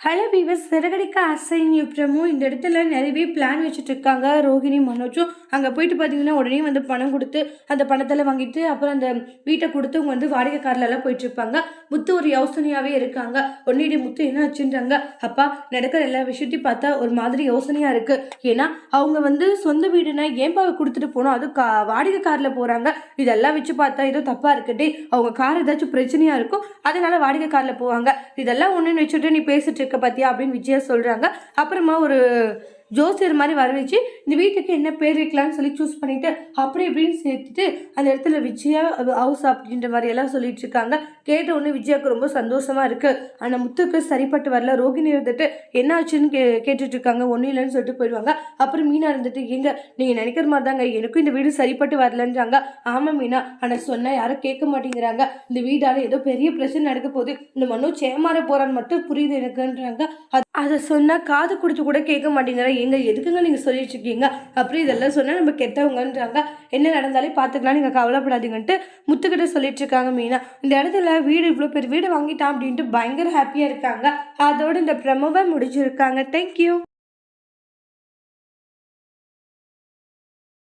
Hello viewers Siragadikka அசைன் new இந்த இடத்துல நிறையவே பிளான் வச்சுட்டு இருக்காங்க ரோஹிணி மனோஜும் அங்கே போயிட்டு பார்த்தீங்கன்னா உடனே வந்து பணம் கொடுத்து அந்த பணத்தில் வாங்கிட்டு அப்புறம் அந்த வீட்டை கொடுத்து அவங்க வந்து வாடகை கார்ல போயிட்டு இருப்பாங்க முத்து ஒரு யோசனையாகவே இருக்காங்க. உடனடி முத்து என்ன வச்சுன்றாங்க அப்பா நடக்கிற எல்லா விஷயத்தையும் பார்த்தா ஒரு மாதிரி யோசனையாக இருக்குது ஏன்னா அவங்க வந்து சொந்த வீடுனா ஏன்பா கொடுத்துட்டு போனோம்? அது கா வாடகை காரில் போகிறாங்க இதெல்லாம் வச்சு பார்த்தா ஏதோ தப்பாக இருக்கட்டே அவங்க கார் ஏதாச்சும் பிரச்சனையாக இருக்கும். அதனால வாடகை காரில் போவாங்க. இதெல்லாம் ஒன்றுன்னு வச்சுட்டு நீ பேசிட்டு இருக்க பார்த்தியா அப்படின்னு விஜயா சொல்கிறாங்க அப்புறமா ஒரு ஜோசியர் மாதிரி வர வச்சு இந்த வீட்டுக்கு என்ன பேர் வைக்கலாம்னு சொல்லி சூஸ் பண்ணிட்டு அப்படி இப்படின்னு சேர்த்துட்டு அந்த இடத்துல விஜயா ஹவுஸ் அப்படின்ற மாதிரி எல்லாம் சொல்லிட்டு இருக்காங்க. கேட்ட உடனே விஜயாவுக்கு ரொம்ப சந்தோஷமா இருக்கு. ஆனால் முத்துக்கு சரிப்பட்டு வரல. ரோகிணி இருந்துட்டு என்ன ஆச்சுன்னு கே கேட்டுட்டு இருக்காங்க? ஒன்றும் இல்லைன்னு சொல்லிட்டு போயிடுவாங்க. அப்புறம் மீனா இருந்துட்டு எங்க நீங்க நினைக்கிற மாதிரி தாங்க எனக்கும் இந்த வீடு சரிப்பட்டு வரலன்றாங்க. ஆமா மீனா. ஆனால் சொன்னா யாரும் கேட்க மாட்டேங்கிறாங்க. இந்த வீடால ஏதோ பெரிய பிரச்சனை நடக்க போகுது. இந்த மனு சேமாற போறான்னு மட்டும் புரியுது எனக்குன்றாங்க. அதை சொன்னால் காது கொடுத்து கூட கேட்க மாட்டேங்கிறாங்க எங்க எதுக்குங்க நீங்கள் சொல்லிட்டு இருக்கீங்க? அப்படி இதெல்லாம் சொன்னால் நம்ம கெட்டவங்கன்றாங்க. என்ன நடந்தாலே பார்த்துக்கலாம் நீங்கள் கவலைப்படாதீங்கன்ட்டு முத்துக்கிட்ட சொல்லிட்டு இருக்காங்க மீனா. இந்த இடத்துல வீடு இவ்வளோ பேர் வீடு வாங்கிட்டான் அப்படின்ட்டு பயங்கர ஹாப்பியாக இருக்காங்க. அதோட இந்த ப்ரமோவை முடிச்சிருக்காங்க. தேங்க்யூ